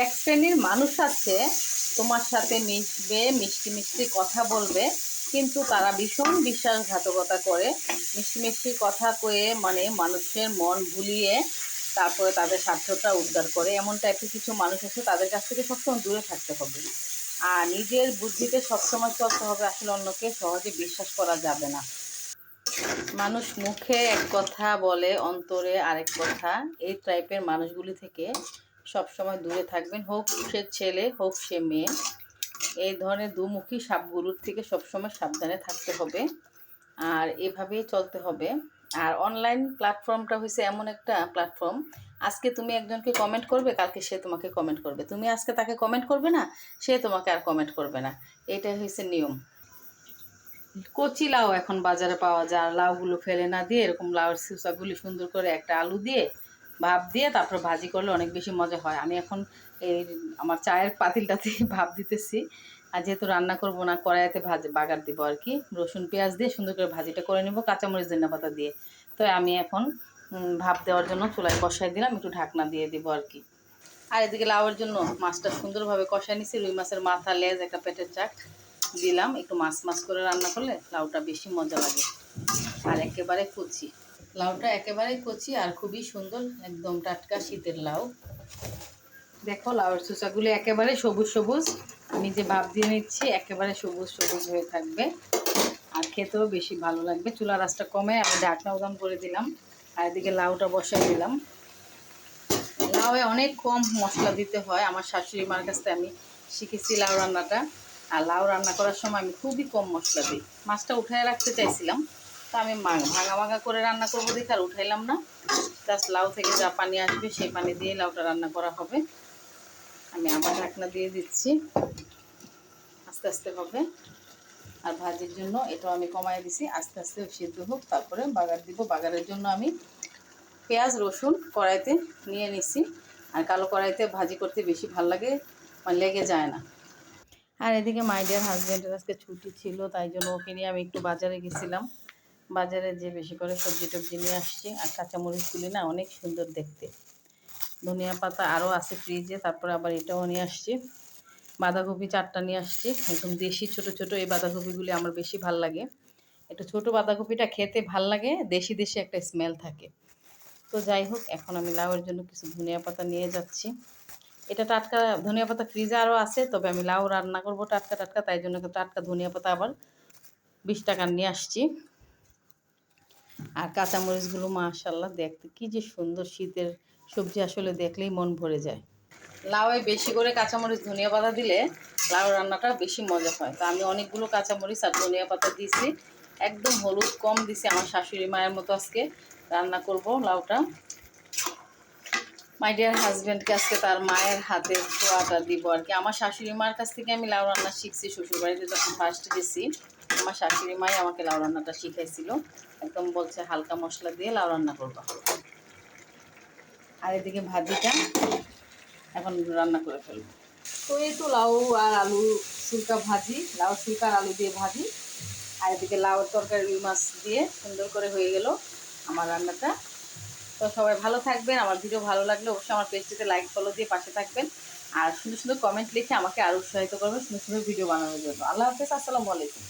এক শ্রেণির মানুষ আছে, তোমার সাথে মিশবে, মিষ্টি মিষ্টি কথা বলবে, কিন্তু তারা ভীষণ বিশ্বাসঘাতকতা করে। মিষ্টি মিষ্টি কথা কয়ে মানে মানুষের মন ভুলিয়ে তারপরে তাদের স্বার্থটা উদ্ধার করে। এমন টাইপের কিছু মানুষ আছে, তাদের কাছ থেকে সবসময় দূরে থাকতে হবে। আর নিজের বুদ্ধিতে সবসময় চলতে হবে, আসলে অন্যকে সহজে বিশ্বাস করা যাবে না। মানুষ মুখে এক কথা বলে, অন্তরে আরেক কথা। এই টাইপের মানুষগুলি থেকে সবসময় দূরে থাকবেন, হোক সে ছেলে, হোক সে মেয়ে। এই ধরনের দুমুখী সাপগুলোর থেকে সবসময় সাবধানে থাকতে হবে আর এভাবেই চলতে হবে। আর অনলাইন প্ল্যাটফর্মটা হয়েছে এমন একটা প্ল্যাটফর্ম আজকে তুমি একজনকে কমেন্ট করবে, কালকে সে তোমাকে কমেন্ট করবে। তুমি আজকে তাকে কমেন্ট করবে না, সে তোমাকে আর কমেন্ট করবে না। এটাই হয়েছে নিয়ম। কচি লাউ এখন বাজারে পাওয়া যায় লাউগুলো ফেলে না দিয়ে এরকম লাউয়ের সিসাগুলি সুন্দর করে একটা আলু দিয়ে ভাপ দিয়ে তারপর ভাজি করলে অনেক বেশি মজা হয়। আমি এখন এই আমার চায়ের পাতিলটাতে ভাপ দিতেছি। আর যেহেতু রান্না করব না, কড়াইতে ভাজ বাগার দিব আর কি। রসুন, পেঁয়াজ দিয়ে সুন্দর করে ভাজিটা করে নেব, কাঁচামরিচ, ধনিয়া পাতা দিয়ে। তো আমি এখন ভাপ দেওয়ার জন্য চুলায় কষাই দিলাম, একটু ঢাকনা দিয়ে দিব আর কি। আর এদিকে লাউয়ের জন্য মাছটা সুন্দরভাবে কষাই নিছি। রুই মাছের মাথা, লেজ, একটা পেটের চাক দিলাম। একটু মাছ মাছ করে রান্না করলে লাউটা বেশি মজা লাগে। আর একেবারে কচি। লাউটা একেবারেই কচি আর খুবই সুন্দর, একদম টাটকা শীতের লাউ। দেখো লাউয়ের চুচাগুলো একেবারে সবুজ সবুজ। আমি যে ভাব দিয়ে নিচ্ছি, একেবারে সবুজ সবুজ হয়ে থাকবে। আর খেতেও বেশি ভালো লাগবে। চুলা রাসটা কমে, আমি ঢাকনা উদান করে দিলাম। আর এদিকে লাউটা বসাই দিলাম। লাউয়ে অনেক কম মশলা দিতে হয়। আমার শাশুড়ি মার কাছ থেকে আমি শিখেছি লাউ রান্নাটা। আর লাউ রান্না করার সময় আমি খুবই কম মশলা দিই। মাছটা উঠায় রাখতে চাইছিলাম। তো আমি ভাঙা ভাঙা করে রান্না করব দেখে আর উঠাইলাম না। জাস্ট লাউ থেকে যা পানি আসবে সেই পানি দিয়ে লাউটা রান্না করা হবে। আমি আবার ঢাকনা দিয়ে দিচ্ছি। আস্তে আস্তে হবে। আর ভাজির জন্য এটাও আমি কমাই দিছি। আস্তে আস্তে সিদ্ধ হোক, তারপরে বাগার দিব। বাগারের জন্য আমি পেঁয়াজ, রসুন কড়াইতে নিয়ে নিছি। আর কালো কড়াইতে ভাজি করতে বেশি ভালো লাগে মানে লেগে যায় না। আর এদিকে মাই ডিয়ার হাজব্যান্ডের আজকে ছুটি ছিল, তাই জন্য ওকে নিয়ে আমি একটু বাজারে গেছিলাম। বাজারে যে বেশি করে সবজি টবজি নিয়ে আসছি, আর কাঁচামরিচগুলি না অনেক সুন্দর দেখতে। ধনিয়া পাতা আরও আছে ফ্রিজে তারপরে আবার এটাও নিয়ে আসছি। বাঁধাকপি চারটা নিয়ে আসছি, একদম দেশি ছোট ছোট এই বাঁধাকপিগুলি আমার বেশি ভালো লাগে। একটু ছোট বাঁধাকপিটা খেতে ভালো লাগে, দেশি দেশি একটা স্মেল থাকে। তো যাই হোক, এখন আমি লাউয়ের জন্য কিছু ধনিয়া পাতা নিয়ে যাচ্ছি। এটা টাটকা ধনিয়া পাতা ফ্রিজে আরও আছে, তবে আমি লাউ রান্না করব টাটকা টাটকা, তাই জন্য টাটকা ধনিয়া পাতা আবার বিশ টাকার নিয়ে আসছি। আর কাঁচামরিচগুলো মাশাল্লাহ দেখতে কি যে সুন্দর শীতের সবজি আসলে দেখলেই মন ভরে যায়। লাউয়ে বেশি করে কাঁচামরিচ ধনিয়া পাতা দিলে লাউ রান্নাটা বেশি মজা হয়। তো আমি অনেকগুলো কাঁচামরিচ আর ধনিয়া পাতা দিয়েছি। একদম হলুদ কম দিছি আমার শাশুড়ি মায়ের মতো আজকে রান্না করব লাউটা। মাই ডিয়ার হাজব্যান্ডকে আজকে তার মায়ের হাতে ছোঁয়াটা দিব আর কি। আমার শাশুড়ি মার কাছ থেকে আমি লাউ রান্না শিখছি, শ্বশুরবাড়িতে যখন ফার্স্ট গেছি। আমার শাশুড়ি মাই আমাকে লাউ রান্নাটা শিখাইছিল। একদম বলছে হালকা মশলা দিয়ে লাউ রান্না করবা। আর এদিকে ভাজিটা এখন রান্না করে ফেলব। তো এই তো লাউ আর আলু শুল্কা ভাজি, লাউ শুল্কা আর আলু দিয়ে ভাজি। আর এদিকে লাউর তরকারি রুই মাছ দিয়ে সুন্দর করে হয়ে গেল আমার রান্নাটা। তো সবাই ভালো থাকবেন, আমার ভিডিও ভালো লাগলে অবশ্যই আমার পেজটিতে লাইক ফলো দিয়ে পাশে থাকবেন। আর সুন্দর সুন্দর কমেন্ট লিখে আমাকে আরও উৎসাহিত করবেন সুন্দর সুন্দর ভিডিও বানানোর জন্য। আল্লাহ হাফেজ, আসসালামু আলাইকুম।